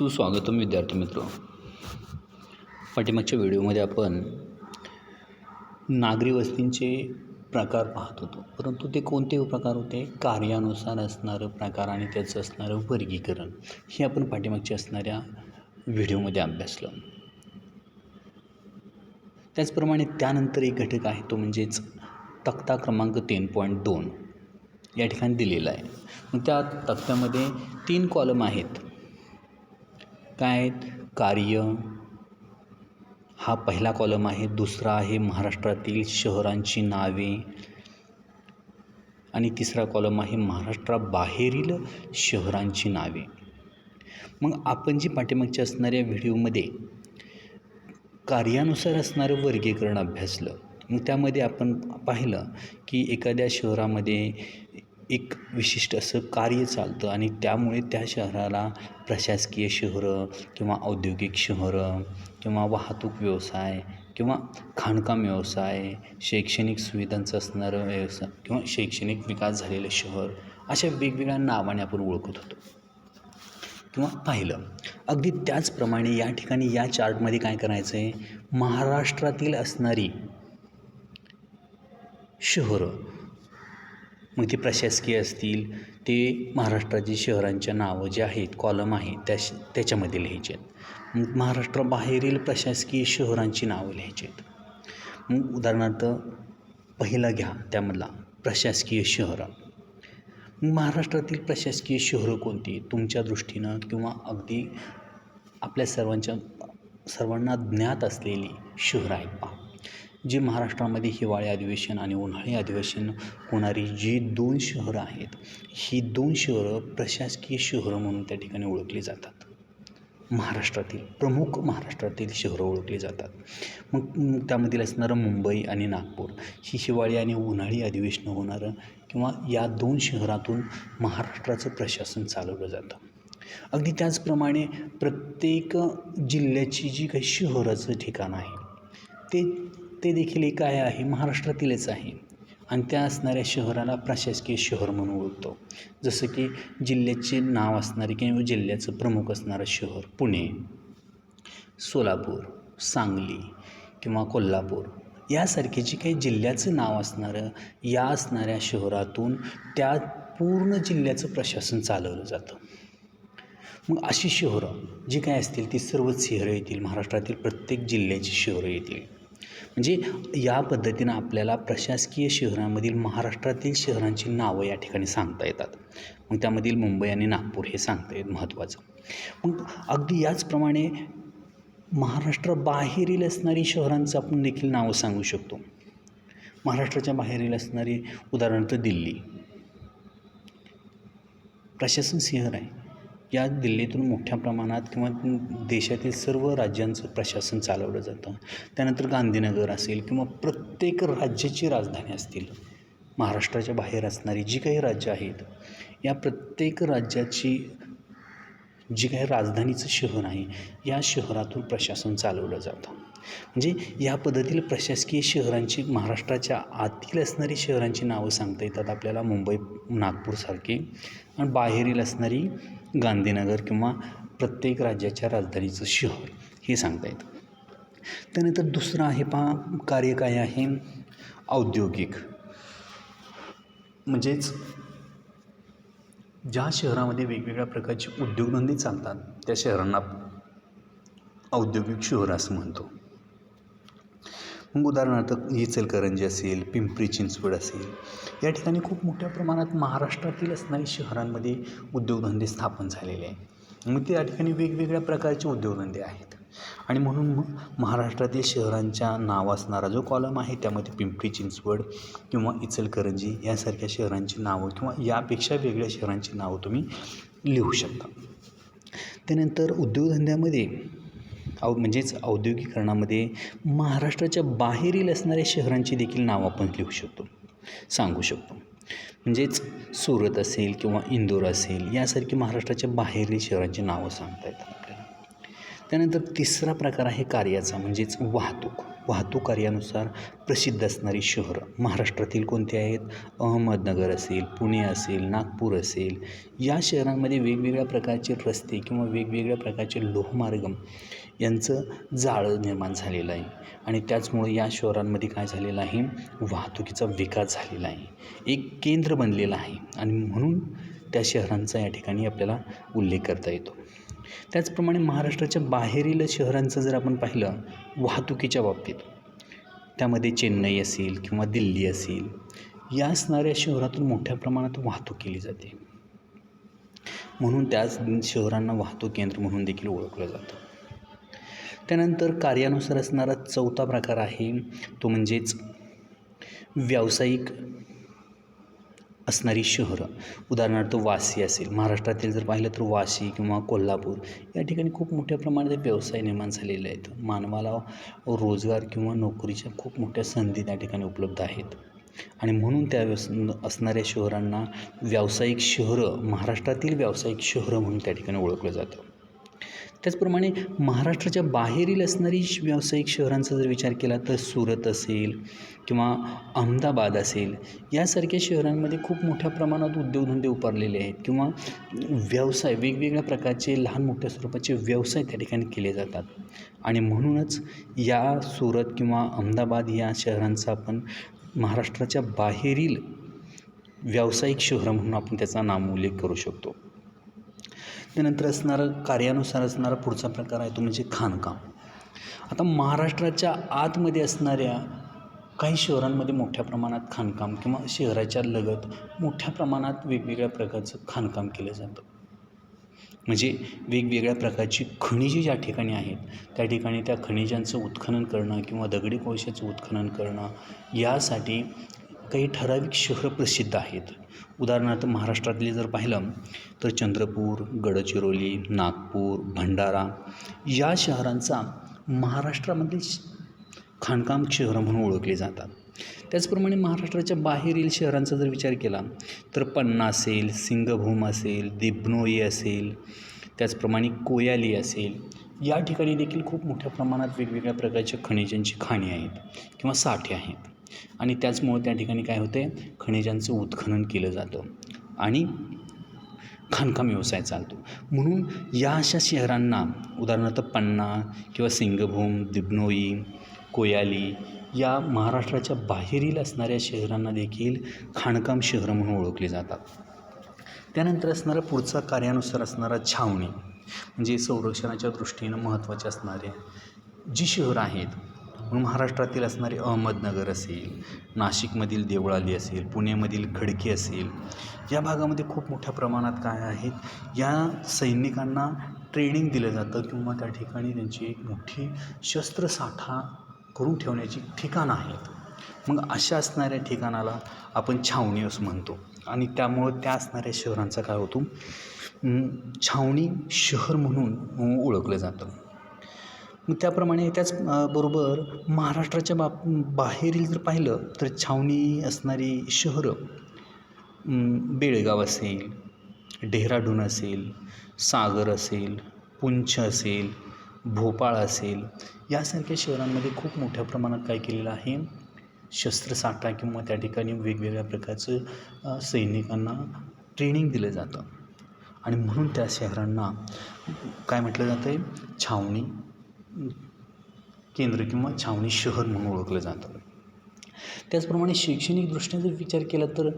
सुस्वागतम विद्यार्थी मित्र. पाठीमागच्या व्हिडिओमध्ये आपण नागरी वस्तींचे प्रकार पाहत होतो. परंतु ते कोणते प्रकार होते? कार्यानुसार असणारं प्रकार आणि त्याचं असणारं वर्गीकरण हे आपण पाठीमागच्या असणाऱ्या व्हिडिओमध्ये अभ्यासलं. त्याचप्रमाणे त्यानंतर एक घटक आहे तो म्हणजेच तक्ता क्रमांक तीन पॉईंट दोन या ठिकाणी दिलेला आहे. मग त्या तक्त्यामध्ये तीन कॉलम आहेत. काय आहेत कार्य? हा पहिला कॉलम आहे दुसरा आहे महाराष्ट्रातील शहरांची नावे. आणि तिसरा कॉलम आहे महाराष्ट्राबाहेरील शहरांची नावे. मग आपण जी पाठीमागच्या असणाऱ्या व्हिडिओमध्ये कार्यानुसार असणारं वर्गीकरण अभ्यासलं मग त्यामध्ये आपण पाहिलं की एखाद्या शहरामध्ये एक विशिष्ट असं कार्य चालतं आणि त्यामुळे त्या शहराला प्रशासकीय शहरं किंवा औद्योगिक शहरं किंवा वाहतूक व्यवसाय किंवा खाणकाम व्यवसाय शैक्षणिक सुविधांचं असणारं व्यवसाय किंवा शैक्षणिक विकास झालेलं शहर अशा वेगवेगळ्या नावाने आपण ओळखत होतो. किंवा पाहिलं. अगदी त्याचप्रमाणे या ठिकाणी या चार्टमध्ये काय करायचं आहे महाराष्ट्रातील असणारी शहरं मग ते प्रशासकीय असतील ते महाराष्ट्राची शहरांच्या नावं जे आहेत कॉलम आहे त्या त्याच्यामध्ये लिहायचे आहेत. मग महाराष्ट्राबाहेरील प्रशासकीय शहरांची नावं लिहायची आहेत. मग उदाहरणार्थ पहिला घ्या त्यामधला प्रशासकीय शहरं. महाराष्ट्रातील प्रशासकीय शहरं कोणती? तुमच्या दृष्टीनं किंवा अगदी आपल्या सर्वांच्या सर्वांना ज्ञात असलेली शहरं आहेत पहा. जे महाराष्ट्रामध्ये हिवाळी अधिवेशन आणि उन्हाळी अधिवेशन होणारी जी दोन शहरं आहेत ही दोन शहरं प्रशासकीय शहरं म्हणून त्या ठिकाणी ओळखली जातात. महाराष्ट्रातील प्रमुख महाराष्ट्रातील शहरं ओळखली जातात. मग त्यामधील असणारं मुंबई आणि नागपूर ही हिवाळी आणि उन्हाळी अधिवेशनं होणारं किंवा या दोन शहरातून महाराष्ट्राचं प्रशासन चालवलं जातं. अगदी त्याचप्रमाणे प्रत्येक जिल्ह्याची जी काही शहराचं ठिकाण आहे ते ते देखील एक काय आहे. महाराष्ट्रातीलच आहे. आणि त्या असणाऱ्या शहराला प्रशासकीय शहर म्हणून ओळखतो. जसं की जिल्ह्याचे नाव असणारे किंवा जिल्ह्याचं प्रमुख असणारं शहर पुणे सोलापूर सांगली किंवा कोल्हापूर. यासारखे जे काही जिल्ह्याचं नाव असणारं या असणाऱ्या शहरातून त्या पूर्ण जिल्ह्याचं प्रशासन चालवलं जातं. मग अशी शहरं जी काय असतील ती सर्वच शहरं येतील. महाराष्ट्रातील प्रत्येक जिल्ह्याची शहरं येतील. म्हणजे या पद्धतीनं आपल्याला प्रशासकीय शहरांमधील महाराष्ट्रातील शहरांची नावं या ठिकाणी सांगता येतात. मग त्यामधील मुंबई आणि नागपूर हे सांगता येत महत्त्वाचं. मग अगदी याचप्रमाणे महाराष्ट्राबाहेरील असणारी शहरांचं आपण देखील नावं सांगू शकतो. महाराष्ट्राच्या बाहेरील असणारी उदाहरणार्थ दिल्ली. प्रशासन शहर आहे. या दिल्लीतून मोठ्या प्रमाणात किंवा देशातील सर्व राज्यांचं प्रशासन चालवलं जातं. त्यानंतर गांधीनगर असेल किंवा प्रत्येक राज्याची राजधानी असतील महाराष्ट्राच्या बाहेर असणारी जी काही राज्यं आहेत या प्रत्येक राज्याची जी काही राजधानीचं शहर आहे या शहरातून प्रशासन चालवलं जातं. म्हणजे या पद्धतीला प्रशासकीय शहरांची महाराष्ट्राच्या आतील असणारी शहरांची नावं सांगता येतात आपल्याला मुंबई नागपूरसारखी आणि बाहेरील असणारी गांधीनगर किंवा प्रत्येक राज्याच्या राजधानीचं शहर हे सांगता येतं. त्यानंतर दुसरं आहे पहा कार्य काय आहे? औद्योगिक. म्हणजेच ज्या शहरामध्ये वेगवेगळ्या प्रकारचे उद्योगधंदे चालतात त्या शहरांना औद्योगिक शहर असं म्हणतो. मग उदाहरणार्थ इचलकरंजी असेल पिंपरी चिंचवड असेल या ठिकाणी खूप मोठ्या प्रमाणात महाराष्ट्रातील असणारी शहरांमध्ये उद्योगधंदे स्थापन झालेले आहे मग ते या ठिकाणी वेगवेगळ्या प्रकारचे उद्योगधंदे आहेत. आणि म्हणून मग महाराष्ट्रातील शहरांच्या नाव असणारा जो कॉलम आहे त्यामध्ये पिंपरी चिंचवड किंवा इचलकरंजी यासारख्या शहरांची नावं किंवा यापेक्षा वेगळ्या शहरांची नावं तुम्ही लिहू शकता. त्यानंतर उद्योगधंद्यामध्ये औ म्हणजेच औद्योगिकरणामध्ये महाराष्ट्राच्या बाहेरील असणाऱ्या शहरांची देखील नावं आपण लिहू शकतो. सांगू शकतो. म्हणजेच सुरत असेल किंवा इंदोर असेल यासारखी महाराष्ट्राच्या बाहेरील शहरांची नावं सांगता येतात आपल्याला. त्यानंतर तिसरा प्रकार आहे कार्याचा म्हणजेच वाहतूक. वाहतूक कार्यानुसार प्रसिद्ध असणारी शहरं महाराष्ट्रातील कोणती आहेत? अहमदनगर असेल पुणे असेल नागपूर असेल. या शहरांमध्ये वेगवेगळ्या प्रकारचे रस्ते किंवा वेगवेगळ्या प्रकारचे लोहमार्ग यांचं जाळं निर्माण झालेलं आहे. आणि त्याचमुळे या शहरांमध्ये काय झालेलं आहे? वाहतुकीचा विकास झालेला आहे. एक केंद्र बनलेलं आहे. आणि म्हणून त्या शहरांचा या ठिकाणी आपल्याला उल्लेख करता येतो. त्याचप्रमाणे महाराष्ट्राच्या बाहेरील शहरांचं जर आपण पाहिलं वाहतुकीच्या बाबतीत त्यामध्ये चेन्नई असेल किंवा दिल्ली असेल या असणाऱ्या शहरातून मोठ्या प्रमाणात वाहतूक केली जाते. म्हणून त्याच शहरांना वाहतूक केंद्र म्हणून देखील ओळखलं जातं. त्यानंतर कार्यानुसार असणारा चौथा प्रकार आहे तो म्हणजेच व्यावसायिक असणारी शहरं. उदाहरणार्थ वाशी असेल. महाराष्ट्रातील जर पाहिलं तर वाशी किंवा कोल्हापूर या ठिकाणी खूप मोठ्या प्रमाणात व्यवसाय निर्माण झालेले आहेत. मानवाला रोजगार किंवा नोकरीच्या खूप मोठ्या संधी त्या ठिकाणी उपलब्ध आहेत. आणि म्हणून त्या व्यवस असणाऱ्या शहरांना व्यावसायिक शहरं महाराष्ट्रातील व्यावसायिक शहरं म्हणून त्या ठिकाणी ओळखलं जातं. त्याचप्रमाणे महाराष्ट्राच्या बाहेरील असणारी श- व्यावसायिक शहरांचा जर विचार केला तर सुरत असेल किंवा अहमदाबाद असेल यासारख्या शहरांमध्ये खूप मोठ्या प्रमाणात उद्योगधंदे उभारलेले आहेत किंवा व्यवसाय वेगवेगळ्या प्रकारचे लहान मोठ्या स्वरूपाचे व्यवसाय त्या ठिकाणी केले जातात. आणि म्हणूनच या सुरत किंवा अहमदाबाद या शहरांचा आपण महाराष्ट्राच्या बाहेरील व्यावसायिक शहर म्हणून आपण त्याचा नामोल्लेख करू शकतो. त्यानंतर असणारं कार्यानुसार असणारा पुढचा प्रकार आहे तो म्हणजे खाणकाम. आता महाराष्ट्राच्या आतमध्ये असणाऱ्या काही शहरांमध्ये मोठ्या प्रमाणात खाणकाम किंवा शहराच्या लगत मोठ्या प्रमाणात वेगवेगळ्या प्रकारचं खाणकाम केलं जातं. म्हणजे वेगवेगळ्या प्रकारची खनिजे ज्या ठिकाणी आहेत त्या ठिकाणी त्या खनिजांचं उत्खनन करणं किंवा दगडी कोळशाचं उत्खनन करणं यासाठी काही ठराविक शहरं प्रसिद्ध आहेत. उदाहरणार्थ महाराष्ट्रातली जर पाहिलं तर चंद्रपूर गडचिरोली नागपूर भंडारा या शहरांचा महाराष्ट्रामधील खाणकाम शहरं म्हणून ओळखली जातात. त्याचप्रमाणे महाराष्ट्राच्या बाहेरील शहरांचा जर विचार केला तर पन्ना असेल सिंगभूम असेल दिब्नोई असेल त्याचप्रमाणे कोयाली असेल या ठिकाणी देखील खूप मोठ्या प्रमाणात वेगवेगळ्या प्रकारच्या खनिजांची खाणी आहेत किंवा साठे आहेत. आणि त्याचमुळं त्या ठिकाणी काय होते? खनिजांचं उत्खनन केलं जातं आणि खाणकाम व्यवसाय चालतो. म्हणून या अशा शहरांना उदाहरणार्थ पन्ना किंवा सिंगभूम दिबनोई कोयाली या महाराष्ट्राच्या बाहेरील असणाऱ्या शहरांना देखील खाणकाम शहरं म्हणून ओळखली जातात. त्यानंतर असणारा पुढचा कार्यानुसार असणारा छावणी म्हणजे संरक्षणाच्या दृष्टीनं महत्त्वाचे असणारे जी शहरं आहेत म्हणून महाराष्ट्रातील असणारे अहमदनगर असेल नाशिकमधील देवळाली असेल पुण्यामधील खडकी असेल या भागामध्ये खूप मोठ्या प्रमाणात काय आहेत या सैनिकांना ट्रेनिंग दिलं जातं किंवा त्या ठिकाणी त्यांची एक मोठी शस्त्रसाठा करून ठेवण्याची ठिकाणं आहेत. मग अशा असणाऱ्या ठिकाणाला आपण छावणी असं म्हणतो आणि त्यामुळं त्या असणाऱ्या शहरांचा काय होतो छावणी शहर म्हणून ओळखलं जातं. मग त्याप्रमाणे त्याच बरोबर महाराष्ट्राच्या बाब बाहेरील जर पाहिलं तर छावणी असणारी शहरं बेळगाव असेल डेहराडून असेल सागर असेल पुंछ असेल भोपाळ असेल यासारख्या शहरांमध्ये खूप मोठ्या प्रमाणात काय केलेलं आहे? शस्त्रसाठा किंवा त्या ठिकाणी वेगवेगळ्या प्रकारचं सैनिकांना ट्रेनिंग दिलं जातं. आणि म्हणून त्या शहरांना काय म्हटलं जातं आहे छावणी केंद्र किंवा छावणी शहर म्हणून ओळखलं जातं. त्याचप्रमाणे शैक्षणिकदृष्ट्या जर विचार केला तर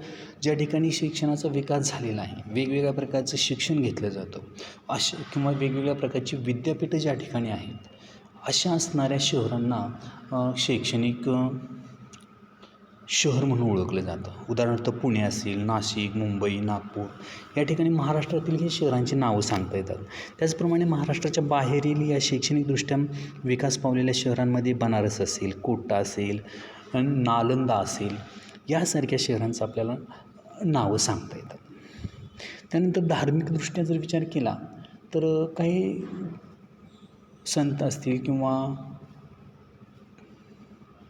ज्या ठिकाणी शिक्षणाचा विकास झालेला आहे वेगवेगळ्या प्रकारचं शिक्षण घेतलं जातं. अशा किंवा वेगवेगळ्या प्रकारची विद्यापीठं ज्या ठिकाणी आहेत अशा असणाऱ्या शहरांना शैक्षणिक शहर म्हणून ओळखलं जातं. उदाहरणार्थ पुणे असेल नाशिक मुंबई नागपूर या ठिकाणी महाराष्ट्रातील ही शहरांची नावं सांगता येतात. त्याचप्रमाणे महाराष्ट्राच्या बाहेरील या शैक्षणिकदृष्ट्या विकास पावलेल्या शहरांमध्ये बनारस असेल कोटा असेल नालंदा असेल यासारख्या शहरांचं आपल्याला नावं सांगता येतात. त्यानंतर धार्मिकदृष्ट्या जर विचार केला तर काही संत असतील किंवा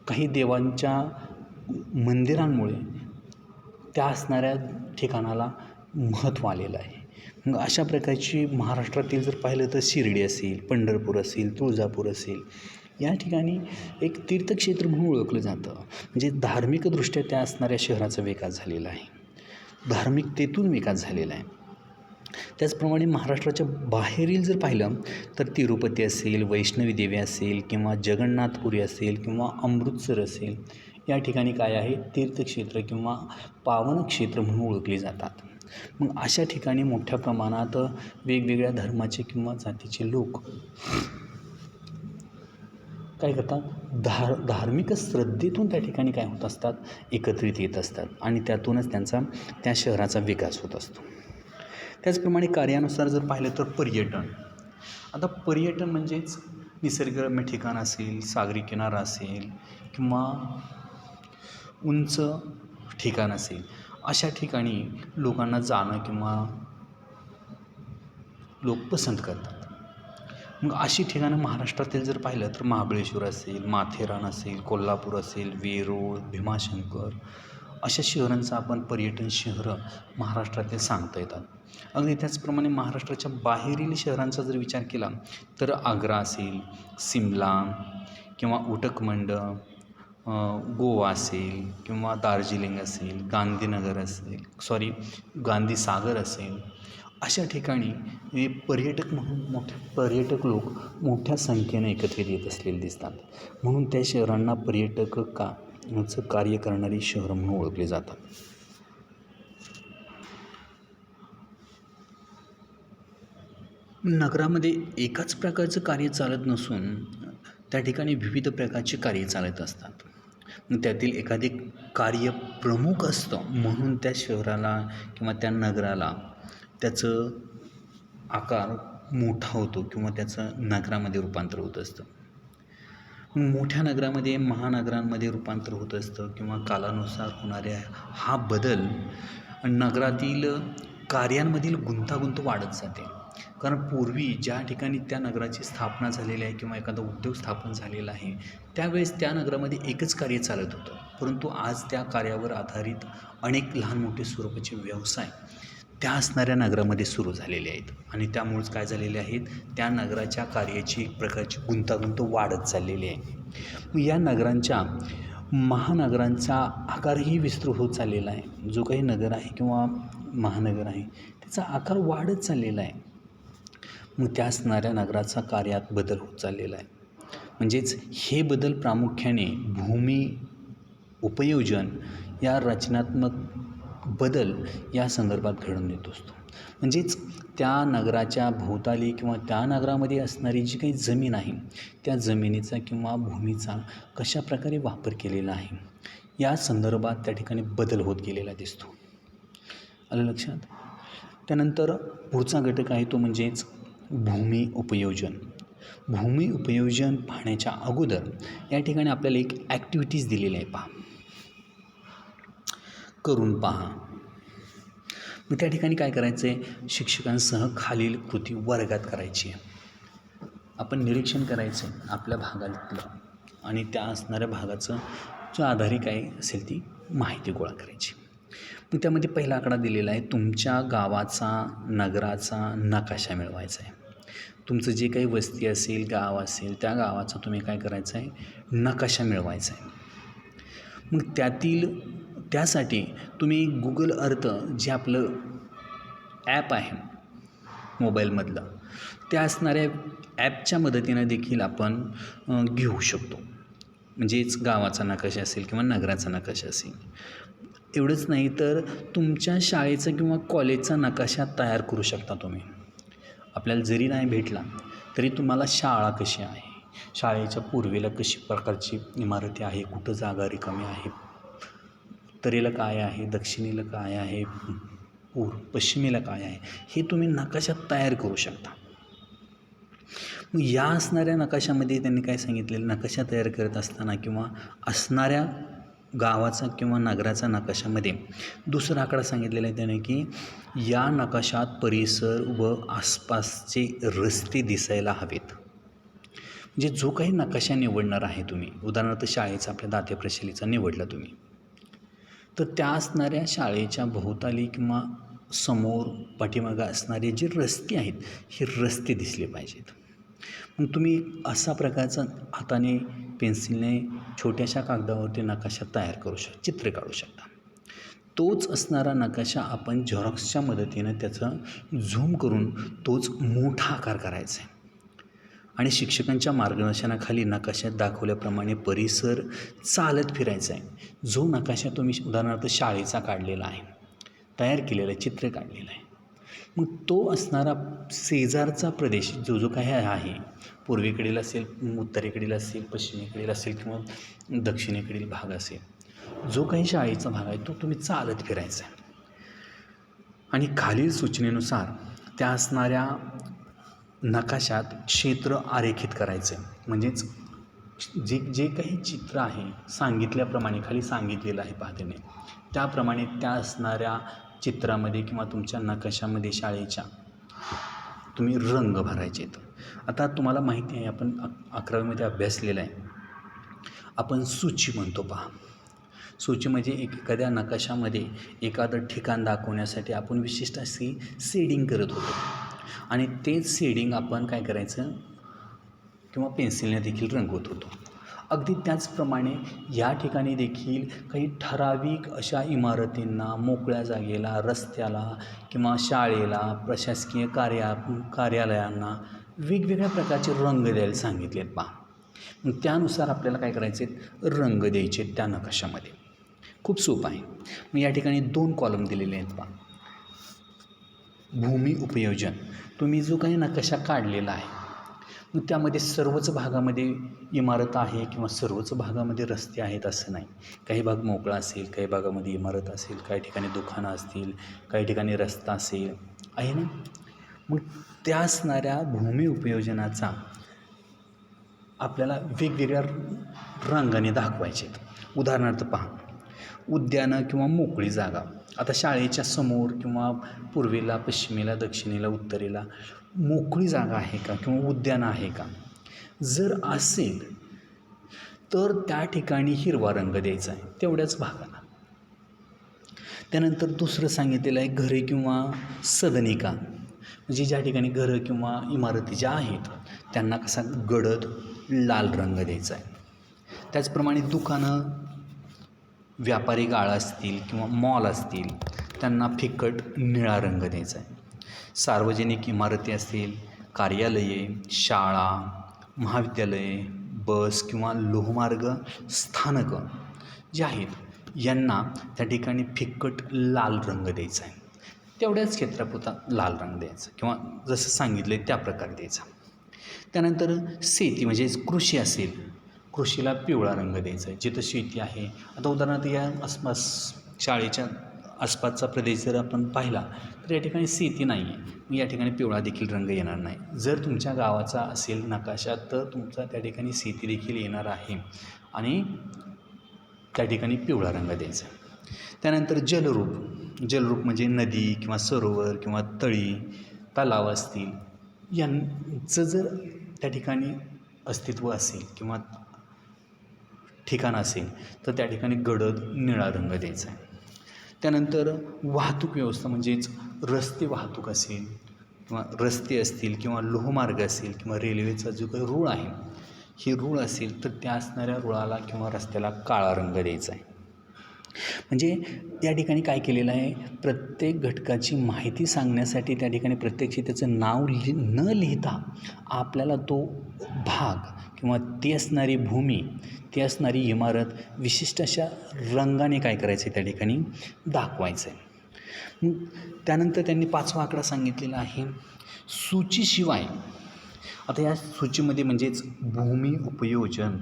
काही देवांच्या मंदिरांमुळे त्या असणाऱ्या ठिकाणाला महत्त्व आलेलं आहे. मग अशा प्रकारची महाराष्ट्रातील जर पाहिलं तर शिर्डी असेल पंढरपूर असेल तुळजापूर असेल या ठिकाणी एक तीर्थक्षेत्र म्हणून ओळखलं जातं. म्हणजे धार्मिकदृष्ट्या त्या असणाऱ्या शहराचा विकास झालेला आहे. धार्मिकतेतून विकास झालेला आहे. त्याचप्रमाणे महाराष्ट्राच्या बाहेरील जर पाहिलं तर तिरुपती असेल वैष्णवी देवी असेल किंवा जगन्नाथपुरी असेल किंवा अमृतसर असेल या ठिकाणी काय आहे? तीर्थक्षेत्र किंवा पावन क्षेत्र म्हणून ओळखली जातात. मग अशा ठिकाणी मोठ्या प्रमाणात वेगवेगळ्या धर्माचे किंवा जातीचे लोक काय करतात? धार धार्मिक श्रद्धेतून त्या ठिकाणी काय होत असतात? एकत्रित येत असतात आणि त्यातूनच त्यांचा त्या शहराचा विकास होत असतो. त्याचप्रमाणे कार्यानुसार जर पाहिलं तर पर्यटन. आता पर्यटन म्हणजेच निसर्गरम्य ठिकाण असेल सागरी किनारा असेल किंवा उंच ठिकाण असेल अशा ठिकाणी लोकांना जाणं किंवा लोक पसंत करतात. मग अशी ठिकाणं महाराष्ट्रातील जर पाहिलं तर महाबळेश्वर असेल माथेरान असेल कोल्हापूर असेल वेरूळ भीमाशंकर अशा शहरांचं आपण पर्यटन शहरं महाराष्ट्रातील सांगता येतात. अगदी त्याचप्रमाणे महाराष्ट्राच्या बाहेरील शहरांचा जर विचार केला तर आग्रा असेल सिमला किंवा उटकमंड गोवा असेल किंवा दार्जिलिंग असेल गांधीनगर असेल सॉरी गांधीसागर असेल अशा ठिकाणी पर्यटक म्हणून मोठे पर्यटक लोक मोठ्या संख्येने एकत्रित येत असलेले दिसतात. म्हणून त्या शहरांना पर्यटक का चं कार्य करणारी शहरं म्हणून ओळखली जातात. नगरामध्ये एकाच प्रकारचं कार्य चालत नसून त्या ठिकाणी विविध प्रकारची कार्य चालत असतात. त्यातील एखादे कार्य प्रमुख असतं. म्हणून त्या शहराला किंवा त्या नगराला त्याचं आकार मोठा होतो किंवा त्याचं नगरामध्ये रूपांतर होत असतं. मोठ्या नगरामध्ये महानगरांमध्ये रूपांतर होत असतं किंवा कालानुसार होणाऱ्या हा बदल नगरातील कार्यांमधील गुंतागुंत वाढत जाते. कारण पूर्वी ज्या ठिकाणी त्या नगराची स्थापना झालेली आहे किंवा एखादा उद्योग स्थापन झालेला आहे त्यावेळेस त्या नगरामध्ये एकच कार्य चालत होतं. परंतु आज त्या कार्यावर आधारित अनेक लहान मोठे स्वरूपाचे व्यवसाय त्या असणाऱ्या नगरामध्ये सुरू झालेले आहेत. आणि त्यामुळेच काय झालेले आहेत त्या नगराच्या कार्याची एक प्रकारची गुंतागुंत वाढत चाललेली आहे. मग या नगरांच्या महानगरांचा आकारही विस्तृत होत चाललेला आहे. जो काही नगर आहे किंवा महानगर आहे त्याचा आकार वाढत चाललेला आहे. मग त्या असणाऱ्या नगराचा कार्यात बदल होत चाललेला आहे. म्हणजेच हे बदल प्रामुख्याने भूमी उपयोजन या रचनात्मक बदल या संदर्भात घडून येत असतो. म्हणजेच त्या नगराच्या भोवताली किंवा त्या नगरामध्ये असणारी जी काही जमीन आहे त्या जमिनीचा किंवा भूमीचा कशा प्रकारे वापर केलेला आहे या संदर्भात त्या ठिकाणी बदल होत गेलेला दिसतो. आलं लक्षात? त्यानंतर पुढचा घटक आहे तो म्हणजेच भूमी उपयोजन. भूमी उपयोजन पाहण्याच्या अगोदर या ठिकाणी आपल्याला एक ॲक्टिव्हिटीज दिलेली आहे पहा. करून पहा. मग त्या ठिकाणी काय करायचं आहे शिक्षकांसह खालील कृती वर्गात करायची आहे. आपण निरीक्षण करायचं आहे आपल्या भागातलं आणि त्या असणाऱ्या भागाचं जो आधारे काय असेल ती माहिती गोळा करायची. मग त्यामध्ये पहिला आकडा दिलेला आहे तुमच्या गावाचा नगराचा नकाशा मिळवायचा आहे. तुमचं जे काही वस्ती असेल गाव असेल त्या गावाचा तुम्ही काय करायचं आहे? नकाशा मिळवायचा आहे. मग त्यातील त्यासाठी तुम्ही गुगल अर्थ जे आपलं ॲप आहे मोबाईलमधलं त्या असणाऱ्या ॲपच्या मदतीनं देखील आपण घेऊ शकतो. म्हणजेच गावाचा नकाशा असेल किंवा नगराचा नकाशा असेल. एवढंच नाही तर तुमच्या शाळेचा किंवा कॉलेजचा नकाशा तयार करू शकता तुम्ही. आपल्याला जरी नाही भेटला तरी तुम्हाला शाळा कशी आहे? शाळेच्या पूर्वेला कशी प्रकारची इमारती आहे? कुठं जागा रिकामी आहे? उत्तरेला काय आहे? दक्षिणेला काय आहे? पूर्व पश्चिमेला काय आहे? हे तुम्ही नकाशात तयार करू शकता. मग या असणाऱ्या नकाशामध्ये त्यांनी काय सांगितलेलं? नकाशा तयार करत असताना किंवा असणाऱ्या गावाचा किंवा नगराचा नकाशामध्ये. दुसरा आकडा सांगितलेला आहे त्याने की या नकाशात परिसर व आसपासचे रस्ते दिसायला हवेत. म्हणजे जो काही नकाशा निवडणार आहे तुम्ही उदाहरणार्थ शाळेचा आपल्या दाते प्रशैलीचा निवडला तुम्ही तर त्या असणाऱ्या शाळेच्या भोवताली किंवा समोर पाठीमागं असणारे जे रस्ते आहेत हे रस्ते दिसले पाहिजेत. मग तुम्ही असा प्रकारचा हाताने पेन्सिलने छोट्याशा कागदावरती नकाशा तयार करू शकता चित्र काढू शकता. तोच असणारा नकाशा आपण झेरॉक्सच्या मदतीनं त्याचं झूम करून तोच मोठा आकार करायचा आहे. आणि शिक्षकांच्या मार्गदर्शनाखाली नकाशात दाखवल्याप्रमाणे परिसर चालत फिरायचा आहे. जो नकाशा तुम्ही उदाहरणार्थ शाळेचा काढलेला आहे तयार केलेलं आहे चित्र काढलेलं आहे. मग तो असणारा शेजारचा प्रदेश जो जो काही आहे पूर्वेकडील असेल उत्तरेकडील असेल पश्चिमेकडील असेल किंवा दक्षिणेकडील भाग असेल जो काही शाळेचा भाग आहे तो तुम्ही चालत फिरायचा आहे. आणि खालील सूचनेनुसार त्या असणाऱ्या नकाशात क्षेत्र आरेखित करायचं आहे. म्हणजेच जे जे काही चित्र आहे सांगितल्याप्रमाणे खाली सांगितलेलं आहे पाहतेने त्याप्रमाणे त्या असणाऱ्या चित्रामध्ये किंवा तुमच्या नकाशामध्ये शाळेच्या तुम्ही रंग भरायचे आहेत. आता तुम्हाला माहिती आहे आपण अक अकरावीमध्ये अभ्यासलेला आहे. आपण सूची म्हणतो पहा. सूची म्हणजे एक एखाद्या नकाशामध्ये एखादं ठिकाण दाखवण्यासाठी आपण विशिष्ट अशी सेडिंग करत होतो. आणि तेच सेडिंग आपण काय करायचं? किंवा पेन्सिलने देखील रंगवत होतो. अगदी त्याचप्रमाणे या ठिकाणी देखील काही ठराविक अशा इमारतींना मोकळ्या जागेला रस्त्याला किंवा शाळेला प्रशासकीय कार्या कार्यालयांना वेगवेगळ्या प्रकारचे रंग द्यायला सांगितलेत पहा मग त्यानुसार आपल्याला काय करायचे रंग द्यायचे त्या नकाशामध्ये. खूप सोपं आहे. मग या ठिकाणी दोन कॉलम दिलेले आहेत पहा भूमी उपयोजन. तुम्ही जो काही नकाशा काढलेला आहे मग त्यामध्ये सर्वच भागामध्ये इमारत आहे किंवा सर्वच भागामध्ये रस्ते आहेत असं नाही. काही भाग मोकळा असेल काही भागामध्ये इमारत असेल काही ठिकाणी दुकानं असतील काही ठिकाणी रस्ता असेल आहे ना? मग त्या असणाऱ्या भूमी उपयोजनाचा आपल्याला वेगवेगळ्या रंगाने दाखवायचे आहेत. उदाहरणार्थ पहा उद्यानं किंवा मोकळी जागा. आता शाळेच्या समोर किंवा पूर्वेला पश्चिमेला दक्षिणेला उत्तरेला मोकळी जागा आहे का किंवा उद्यान आहे का? जर असेल तर त्या ठिकाणी हिरवा रंग द्यायचा आहे तेवढ्याच भागाला त्यानंतर दुसरं सांगितलेलं आहे घरे किंवा सदनिका. म्हणजे ज्या ठिकाणी घरं किंवा इमारती ज्या आहेत त्यांना कसा गडद लाल रंग द्यायचा आहे. त्याचप्रमाणे दुकानं व्यापारी गाळा असतील किंवा मॉल असतील त्यांना फिकट निळा रंग द्यायचा आहे. सार्वजनिक इमारती असतील कार्यालये शाळा महाविद्यालये बस किंवा लोहमार्ग स्थानकं जे आहेत यांना त्या ठिकाणी फिकट लाल रंग द्यायचा आहे. तेवढ्याच क्षेत्रापुरता लाल रंग द्यायचा किंवा जसं सांगितलं आहे त्या प्रकारे द्यायचा त्यानंतर शेती म्हणजे कृषी असेल कृषीला पिवळा रंग द्यायचा आहे. जिथं शेती आहे. आता उदाहरणार्थ या आसपास शाळेच्या आसपासचा प्रदेश जर आपण पाहिला तर या ठिकाणी शेती नाही आहे. मग या ठिकाणी पिवळा देखील रंग येणार नाही. जर तुमच्या गावाचा असेल नकाशा तर तुमचा त्या ठिकाणी शेती देखील येणार आहे. आणि त्या ठिकाणी पिवळा रंग द्यायचा त्यानंतर जलरूप. जलरूप म्हणजे नदी किंवा सरोवर किंवा तळी तलाव असतील. यांचं जर त्या ठिकाणी अस्तित्व असेल किंवा ठिकाण असेल तर त्या ठिकाणी गडद निळा रंग द्यायचा आहे. त्यानंतर वाहतूक व्यवस्था म्हणजेच रस्ते वाहतूक असेल किंवा रस्ते असतील किंवा लोहमार्ग असेल किंवा रेल्वेचा जो काही रूळ आहे ही रूळ असेल तर त्या असणाऱ्या रुळाला किंवा रस्त्याला काळा रंग द्यायचा आहे. म्हणजे त्या ठिकाणी काय केलेलं आहे? प्रत्येक घटकाची माहिती सांगण्यासाठी त्या ठिकाणी प्रत्यक्षी त्याचं नाव लि न लिहिता आपल्याला तो भाग किंवा ती असणारी भूमी ती असणारी इमारत विशिष्ट अशा रंगाने काय करायचं आहे त्या ठिकाणी? दाखवायचं आहे त्यानंतर त्यांनी पाचवा आकडा सांगितलेला आहे सूचीशिवाय. आता या सूचीमध्ये म्हणजेच भूमी उपयोजन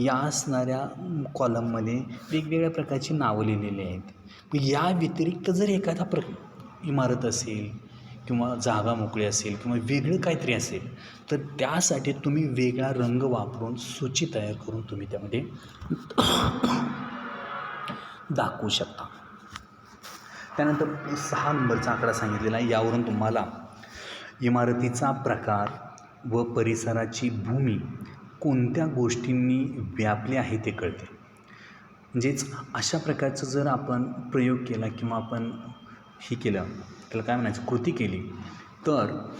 या असणाऱ्या कॉलममध्ये वेगवेगळ्या प्रकारची नावं लिहिलेली आहेत. या व्यतिरिक्त जर एखादा प्र इमारत असेल किंवा जागा मोकळी असेल किंवा वेगळं काहीतरी असेल तर त्यासाठी तुम्ही वेगळा रंग वापरून सूची तयार करून तुम्ही त्यामध्ये दाखवू शकता. त्यानंतर सहा नंबरचा आकडा सांगितलेला आहे. यावरून तुम्हाला इमारतीचा प्रकार व परिसराची भूमी कोणत्या गोष्टींनी व्यापली आहे ते कळते. म्हणजेच अशा प्रकारचं जर आपण प्रयोग केला किंवा आपण हे केलं. त्याला काय म्हणायचं? कृती केली. तर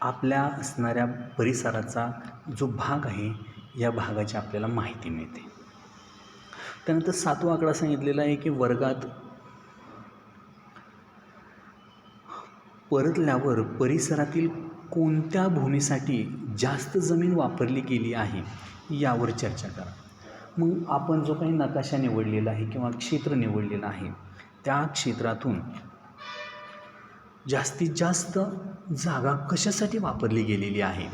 आपल्या असणाऱ्या परिसराचा जो भाग आहे या भागाची आपल्याला माहिती मिळते. त्यानंतर सातवा आकडा सांगितलेला आहे की वर्गात परतल्यावर परिसरातील कोणत्या भूमीसाठी जास्त जमीन वापरली गेली आहे यावर चर्चा करा. मग आपण जो काही नकाशा निवडलेला आहे किंवा क्षेत्र निवडलेलं आहे त्या क्षेत्रातून जास्तीत जास्त जागा कशासाठी वापरली गेलेली आहे?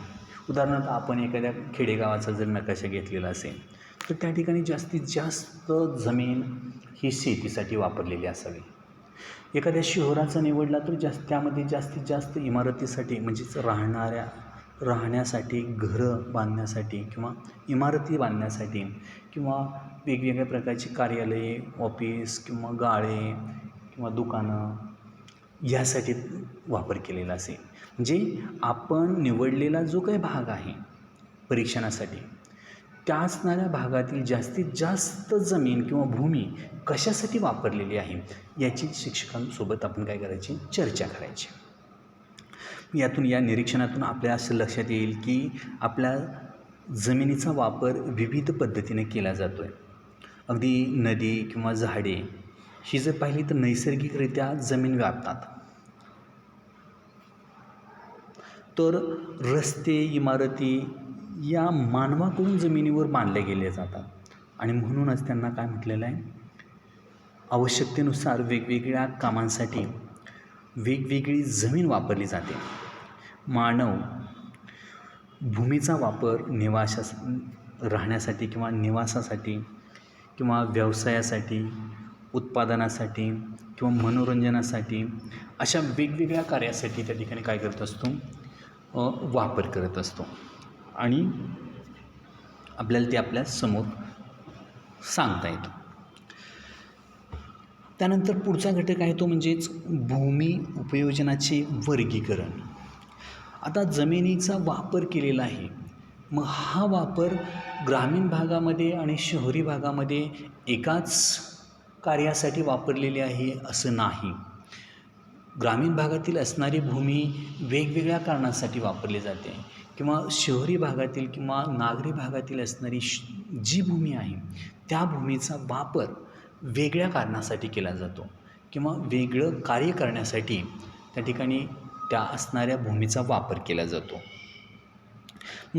उदाहरणार्थ आपण एखाद्या खेडेगावाचा जर नकाशा घेतलेला असेल तर त्या ठिकाणी जास्तीत जास्त जमीन ही शेतीसाठी वापरलेली असावी. एखाद्या शहराचा निवडला तर जास्त त्यामध्ये जास्तीत जास्त इमारतीसाठी म्हणजेच राहणाऱ्या राहण्यासाठी घरं बांधण्यासाठी किंवा इमारती बांधण्यासाठी किंवा वेगवेगळ्या प्रकारची कार्यालये ऑफिस किंवा गाळे किंवा दुकानं यासाठी वापर केलेला असेल. म्हणजे आपण निवडलेला जो काही भाग आहे परीक्षणासाठी त्या असणाऱ्या भागातील जास्तीत जास्त जमीन किंवा भूमी कशासाठी वापरलेली आहे याची शिक्षकांसोबत आपण काय करायची? चर्चा करायची. यातून या निरीक्षणातून आपल्या असं लक्षात येईल की आपल्या जमिनीचा वापर विविध पद्धतीने केला जातो आहे अगदी नदी किंवा झाडे ही जर पाहिली तर नैसर्गिकरित्या जमीन व्यापतात. तर रस्ते इमारती या मानवाकडून जमिनीवर बांधल्या गेल्या जातात. आणि म्हणूनच त्यांना काय म्हटलेलं आहे? आवश्यकतेनुसार वेगवेगळ्या कामांसाठी वेगवेगळी जमीन वापरली जाते. मानव भूमीचा वापर निवासास राहण्यासाठी किंवा निवासासाठी किंवा व्यवसायासाठी उत्पादनासाठी किंवा मनोरंजनासाठी अशा वेगवेगळ्या कार्यासाठी त्या ठिकाणी काय करत असतो? वापर करत असतो. आणि आपल्याला ते आपल्यासमोर सांगता येतो. त्यानंतर पुढचा घटक आहे तो म्हणजेच भूमी उपयोजनाचे वर्गीकरण. आता जमिनीचा वापर केलेला आहे. मग हा वापर ग्रामीण भागामध्ये आणि शहरी भागामध्ये एकाच कार्यासाठी वापरलेली आहे असं नाही. ग्रामीण भागातील असणारी भूमी वेगवेगळ्या कारणासाठी वापरली जाते. किंवा शहरी भागातील किंवा नागरी भागातील असणारी श जी भूमी आहे त्या भूमीचा वापर वेगळ्या कारणासाठी केला जातो किंवा वेगळं कार्य करण्यासाठी त्या ठिकाणी त्या असणाऱ्या भूमीचा वापर केला जातो.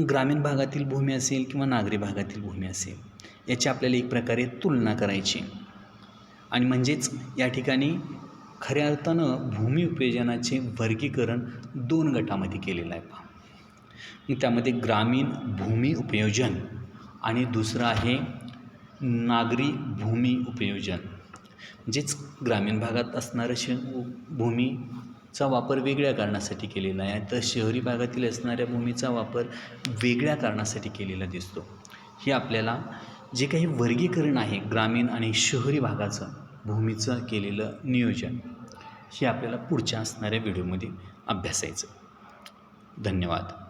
ग्रामीण भागातील भूमी असेल किंवा नागरी भागातील भूमी असेल याची आपल्याला एक प्रकारे तुलना करायची. आणि म्हणजेच या ठिकाणी खऱ्या अर्थानं भूमी उपयोजनाचे वर्गीकरण दोन गटामध्ये केलेलं आहे पहा. त्यामध्ये ग्रामीण भूमी उपयोजन आणि दुसरं आहे नागरी भूमी उपयोजन म्हणजेच ग्रामीण भागात असणारं श भूमीचा वापर वेगळ्या कारणासाठी केलेला आहे. तर शहरी भागातील असणाऱ्या भूमीचा वापर वेगळ्या कारणासाठी केलेला दिसतो. हे आपल्याला जे काही वर्गीकरण आहे ग्रामीण आणि शहरी भागाचं भूमीचं केलेलं नियोजन हे आपल्याला पुढच्या असणाऱ्या व्हिडिओमध्ये अभ्यासायचं धन्यवाद.